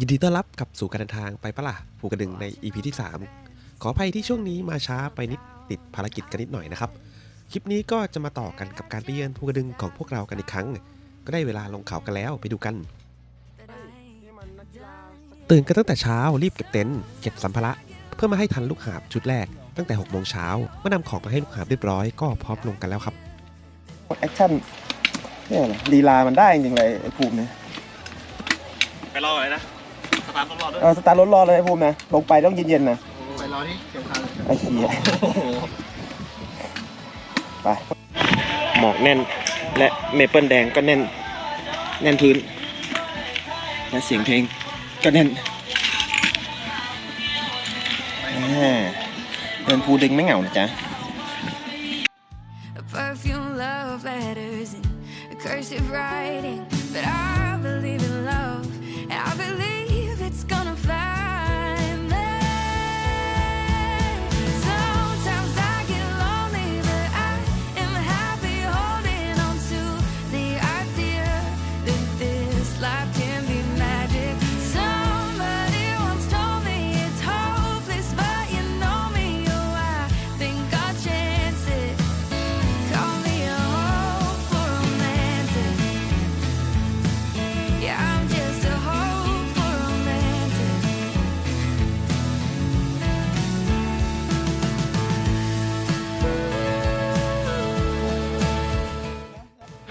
ยินดีต้อนรับกลับสู่การเดินทางไปปะล่ะภูกระดึงใน EP ที่ 3 ขออภัยที่ช่วงนี้มาช้าไปนิดติดภารกิจกันนิดหน่อยนะครับ คลิปนี้ก็จะมาต่อกันกับการไปเยือนภูกระดึงของพวกเรากันอีกครั้ง ก็ได้เวลาลงเขากันแล้วไปดูกัน ตื่นกันตั้งแต่เช้ารีบเก็บเต็นท์เก็บสัมภาระเพื่อมาให้ทันลูกหาบชุดแรก ตั้งแต่6โมงเช้าเมื่อนำของมาให้ลูกหาบเรียบร้อยก็พร้อมลงกันแล้วครับแอคชั่นเนี่ยเหรอลีลามันได้จริงๆเลยไอ้ภูมิเนี่ย ไปรอเลยนะส ตาร์ทต้องรอด้วยเออสตาร์ทรถรอเลยไอ้ภูมินะ ลงไปต้องเย็นๆนะ ไปรอนี่เสียงคันไอ้เหี้ยไป หมอกแน่น และเมเปิลแดงก็แน่น แน่นพื้น และเสียงเพลงก็แน่นแหมเดินภูดึงไม่เหงานะจ๊ะ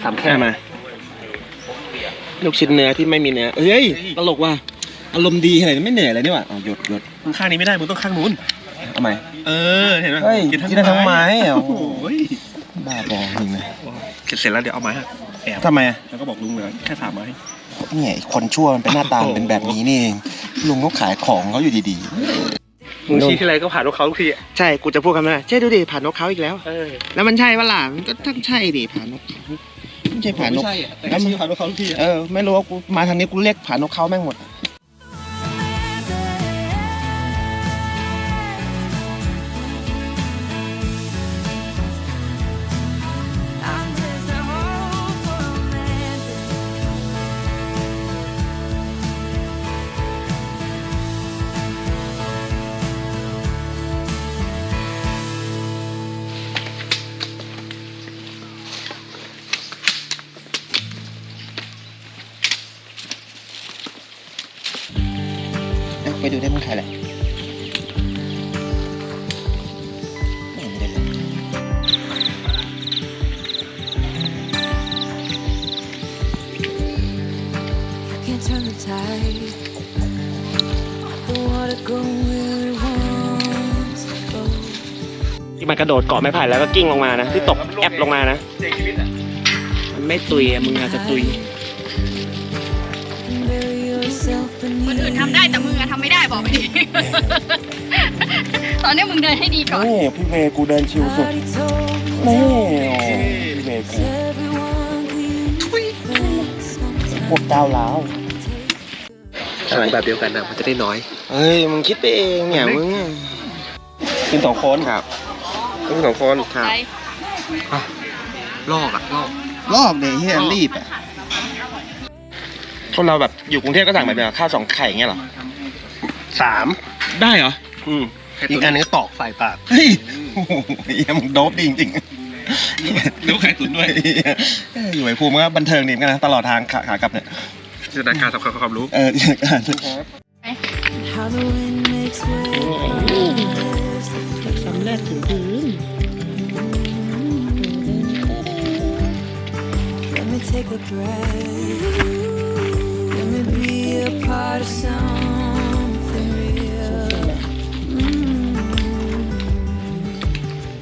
สามแค่มา ลูกชิ้นเนื้อที่ไม่มีเนื้อเอ้ย ตลกว่ะ อารมณ์ดีขนาดนี้ไม่เหนื่อยเลยนี่หว่าอ๋อหยุดหยุดมึงข้างนี้ไม่ได้มึงต้องข้างนู้นทำไม เออ เห็นไหมเฮ้ยกินได้ทั้งไม้เหรอโอ้โหบ้าบอจริงเลยเสร็จแล้วเดี๋ยวเอาไม้อะแอบทำไมอะแล้วก็บอกลุงเหลือแค่สามไม้เนี่ยไอ้คนชั่วมันเป็นหน้าตามันเป็นแบบนี้นี่เองลุงก็ขายของเขาอยู่ดีมึงชี้ที่ไรก็ผ่านรถเขาทุกทีอะใช่กูจะพูดคำนั้นใช่ดูดิผ่านนกเขาอีกแล้วเออแล้วมันใช่ปะล่ะมันก็ต้องใช่ดิผ่านนกเขา ไม่ใช่ผ่านนไม่กใช่อะแต่ก็ชี้ผ่านรถเขาทุกทีอะ เออไม่รู้ว่ากูมาทางนี้กูเรียกผ่านนกเขาแม่งหมด I'm ระโดดเกาะไม้ไผ่แล้วก็กิ้งลงมานะ ที่ตกแอบลงมานะเสียชีวิตอะมันไม่ตุยอะมึงอาจจะตุย And bury yourself คนอื่น beneath ทำได้แต่มึงอะทำไม่ได้บอกไปดิ ตอนนี้มึงเดินให้ดีๆก่อน นี่พี่เวย์กูเดินชิวสุด Body told นี่ me โอ้พี่เวย์กู everyone clean พวกก้าวร้าวสั่งแบบเดียวกันนะมันจะได้น้อย เฮ้ย มึงคิดไปเองเนี่ยมึงกินสองคนครับ กินสองคนครับไปลอกอะลอกรอบเนี่ยเฮียรีบอะคนเราแบบอยู่กรุงเทพก็สั่งแบบเนี้ยข้าวสองไข่เงี้ยเหรอสามได้เหรออืมอีกอันนึงก็ตอกใส่ปากเฮ้ยโอ้โหเหี้ยมึงโดบดีจริงๆรู้ไข่ตุ๋นด้วยเอออยู่ไอ้ภูมิก็บันเทิงดีเหมือนกันนะตลอดทางขาขากลับเนี่ยจินตนาการสำคัญกับความรู้เออ How the wind makes way across the field. คำแรกถึงพื้น take a breath. Let me be a part of something real. Mm.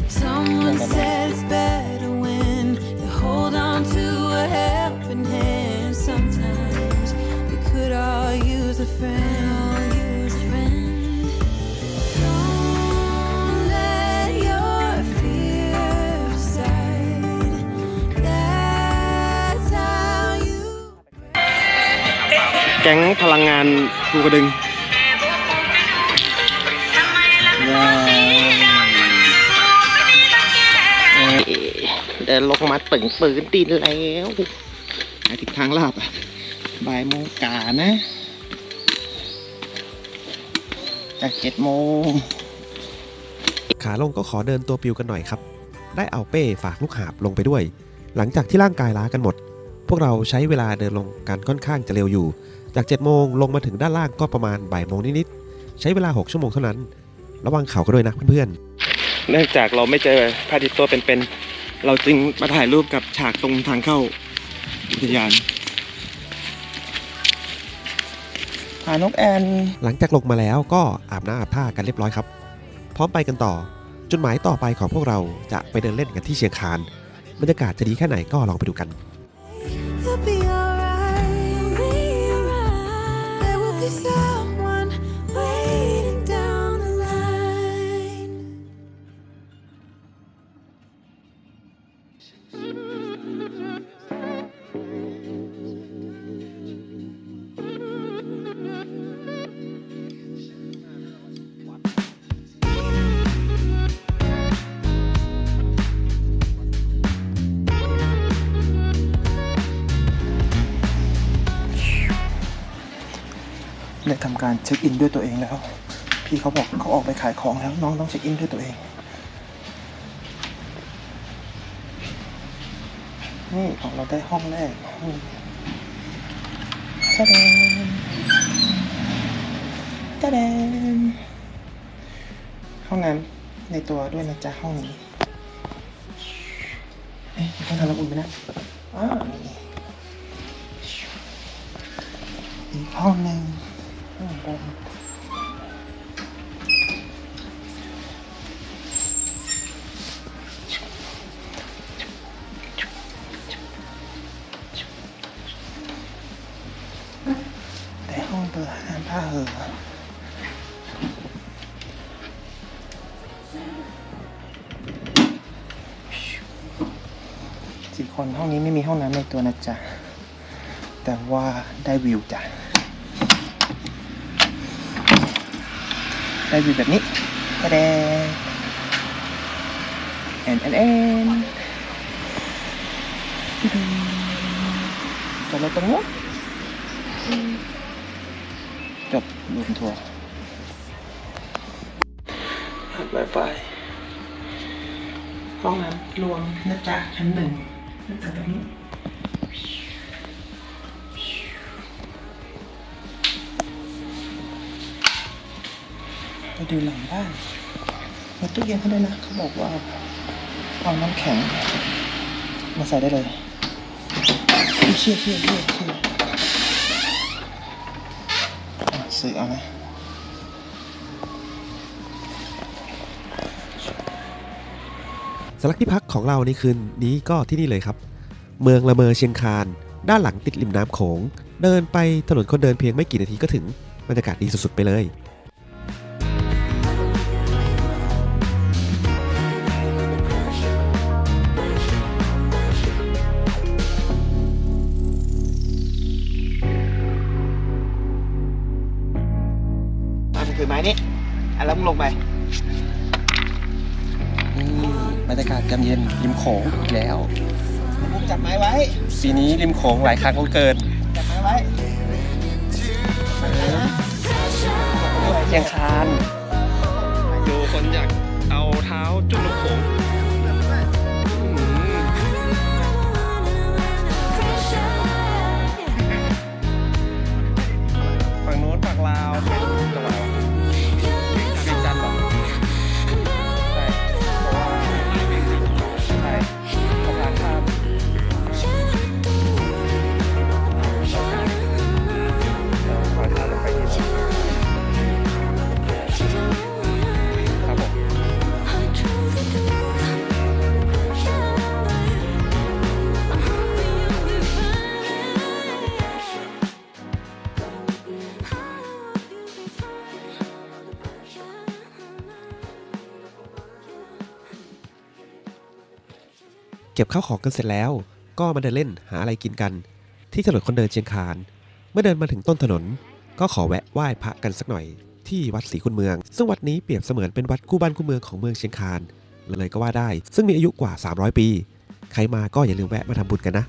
Someone said it's better when you hold on to a helping hand. Sometimes we could all use a friend. แก๊งพลังงานภูกระดึงเดินลงมาตึงปืนดินแล้วมาถึงทางลาบอะบ่ายโมงกานะจากเจ็ดโมงขาลงก็ขอเดินตัวปิวกันหน่อยครับ ได้เอาเป้ฝากลูกหาบลงไปด้วย หลังจากที่ร่างกายล้ากันหมด พวกเราใช้เวลาเดินลงกันค่อนข้างจะเร็วอยู่ จาก 7 โมงลงมาถึงด้านล่างก็ประมาณบ่ายโมงนิดๆ ใช้เวลา 6 ชั่วโมงเท่านั้น ระวังเข่าก็ด้วยนะเพื่อนๆ เนื่องจากเราไม่เจอพระอาทิตย์ตัวเป็นๆ เราจึงมาถ่ายรูปกับฉากตรงทางเข้าอุทยานหานกแอน หลังจากลงมาแล้วก็อาบน้ำอาบท่ากันเรียบร้อยครับ พร้อมไปกันต่อ จุดหมายต่อไปของพวกเราจะไปเดินเล่นกันที่เชียงคาน บรรยากาศจะดีแค่ไหนก็ลองไปดูกัน Please. การเช็คอินด้วยตัวเองแล้ว พี่เขาบอกเขาออกไปขายของแล้ว น้องต้องเช็คอินด้วยตัวเอง นี่ของเราได้ห้องแรกห้องตะเดนตะเดนห้องน้ำในตัวด้วยนะจ๊ะห้องนี้เอ๊ะคนทำน้ำอุ่นไหมนะอ้าอีกห้องหนึ่ง ข้างบนแต่ห้องเปิดน้ำผ้าเหอสี่คนห้องนี้ไม่มีห้องน้ำในตัวนะจ๊ะ แต่ว่าได้วิวจ้ะ ได้วิวแบบนี้แดงแอนแอนแอนจบแล้วตรงนู้นจบรูมทัวร์บายบายห้องน้ำรวมนะจ๊ะชั้นหนึ่งนะจ๊ะตรงนี้ ดูหลังบ้านมีตู้เย็นให้ด้วยนะเขาบอกว่าเอาน้ำแข็ง มาใส่ได้เลยเชี่ยเชี่ยเชี่ยเชี่ยอะซื้อเอานะสำหรับที่พักของเราในคืนนี้ก็ที่นี่เลยครับ เมืองละเมอเชียงคาน ด้านหลังติดริมน้ำโขง เดินไปถนนคนเดินเพียงไม่กี่นาทีก็ถึงบรรยากาศดีสุดๆไปเลย ถือไม้นี่อะแล้วมึงลงไปนี่บรรยากาศยามเย็นริมโขงอีกแล้ว มึงจับไม้ไว้ ปีนี้ริมโขงหลายครั้งเหลือเกินจับไม้ไว้เชียงคานอยู่คนอยากเอาเท้าจุ่มลงโขงฝั่ง ก็บข้าวของกันเสร็จแล้ว ก็มาเดินเล่นหาอะไรกินกัน ที่ถนนคนเดินเชียงคาน เมื่อเดินมาถึงต้นถนน ก็ขอแวะไหว้พระกันสักหน่อย ที่วัดศรีคุณเมือง ซึ่งวัดนี้เปรียบเสมือนเป็นวัดคู่บ้านคู่เมืองของเมืองเชียงคานเลยก็ว่าได้ ซึ่งมีอายุกว่า 300 ปี ใครมาก็อย่าลืมแวะมาทำบุญกันนะ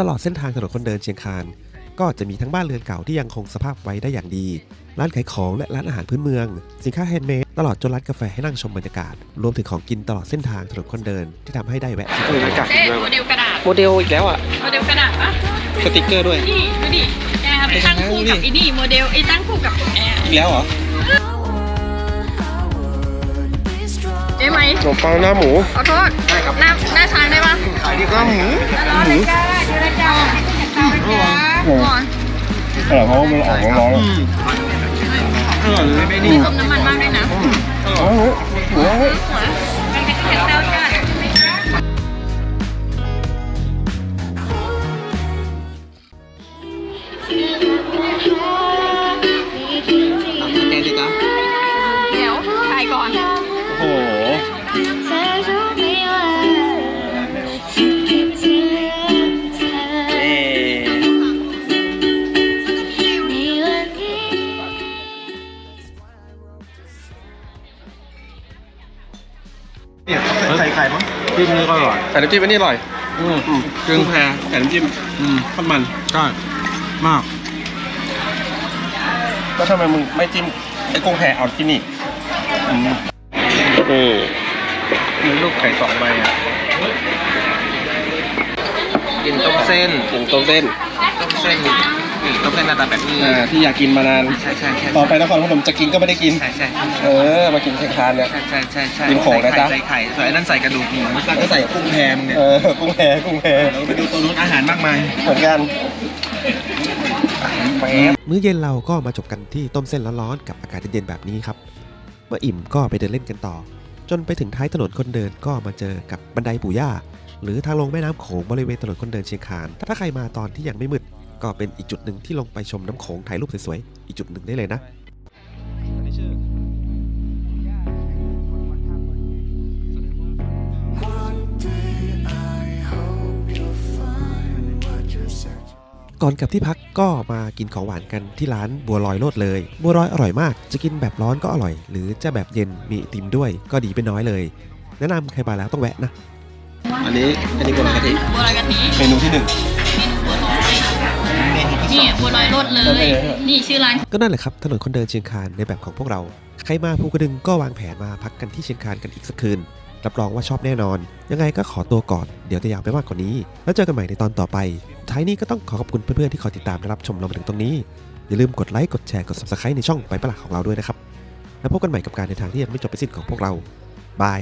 ตลอดเส้นทางถนนคนเดินเชียงคานก็จะมีทั้งบ้านเรือนเก่าที่ยังคงสภาพไว้ได้อย่างดี ร้านขายของและร้านอาหารพื้นเมือง สินค้าแฮนด์เมดตลอดจนร้านกาแฟให้นั่งชมบรรยากาศ รวมถึงของกินตลอดเส้นทางถนนคนเดินที่ทำให้ได้แวะชิมเอออากาศเอ๊ะด้วยโมว่ะเดลกระดาษโมเดลอีกแล้วอะโมเดลกระดาษปะสติกเกอร์ด้วยนี่ดูดิแอร์ไปตั้งคู่กับไอ้นี่โมเดลไอ้ตั้งคู่กับแอร์อีกแล้วเหรอ ได้ไหมขนมปังหน้าหมูขอโทษหน้าหน้าช้างได้ปะขายดีหน้าหมูร้อนเลยจ้าเจรจาก่อนอร่อยเพราะว่ามันออกร้อนๆอร่อยเลยไม่มีนี่ต้มน้ำมันมากด้วยนะ ใส่ไข่มั้งจิ้มนี่ก็อร่อยใส่น้ำจิ้มอันนี้อร่อยอืมกึ่งแพรใส่น้ำจิ้มอืมข้าวมันใช่มาก ก็ทำไมมึงไม่จิ้มไอ้กุ้งแพรเอาที่นี่อืมโอ้มีลูกไข่สองใบอะกินต้มเส้นกินต้มเส้นต้มเส้น นี่ต้มเส้นหน้าตาแบบนี้อ่าที่อยากกินมานาน ใช่ใช่ใช่ต่อไปนครพนมจะกินก็ไม่ได้กิน ใช่ใช่เออ มากินเชียงคานเนี่ย ใช่ใช่ใช่ใช่กินของนะจ๊ะ ใส่ไข่ส่วนไอ้นั่นใส่กระดูกหมูแล้วก็ใส่กุ้งแพมึงเนี่ยเออ กุ้งแพกุ้งแพเราไปดูตัวนู้นอาหารมากมายเหมือนกันแหมมื้อเย็นเราก็มาจบกันที่ต้มเส้นร้อนๆกับอากาศเย็นๆแบบนี้ครับ เมื่ออิ่มก็ไปเดินเล่นกันต่อ จนไปถึงท้ายถนนคนเดินก็มาเจอกับบันไดปู่ย่าหรือทางลงแม่น้ำโขงบริเวณถนนคนเดินเชียงคาน ถ้าใครมาตอนที่ยังไม่มืด ก็เป็นอีกจุดหนึ่งที่ลงไปชมน้ำโขงถ่ายรูปสวยๆ อีกจุดหนึ่งได้เลยนะ ก่อนกลับที่พักก็มากินของหวานกันที่ร้านบัวลอยโลดเลย บัวลอยอร่อยมาก จะกินแบบร้อนก็อร่อย หรือจะแบบเย็นมีไอติมด้วยก็ดีไปน้อยเลย แนะนำใครมาแล้วต้องแวะนะ อันนี้อันนี้บนกะทิบัวลอยกะทิเมนูที่หนึ่งเมนูบัวลอย นี่บัวลอยรสเลย นี่ชื่อร้าน ก็นั่นแหละครับ ถนนคนเดินเชียงคานในแบบของพวกเรา ใครมาภูกระดึงก็วางแผนมาพักกันที่เชียงคานกันอีกสักคืน รับรองว่าชอบแน่นอน ยังไงก็ขอตัวก่อน เดี๋ยวจะยาวไปมากกว่านี้ แล้วเจอกันใหม่ในตอนต่อไป ท้ายนี้ก็ต้องขอขอบคุณเพื่อนๆที่คอยติดตามและรับชมเรามาถึงตรงนี้ อย่าลืมกดไลค์ กดแชร์ กด subscribe ในช่องไปประหลาดของเราด้วยนะครับ แล้วพบกันใหม่กับการเดินทางที่ยังไม่จบไปสิ้นของพวกเรา บาย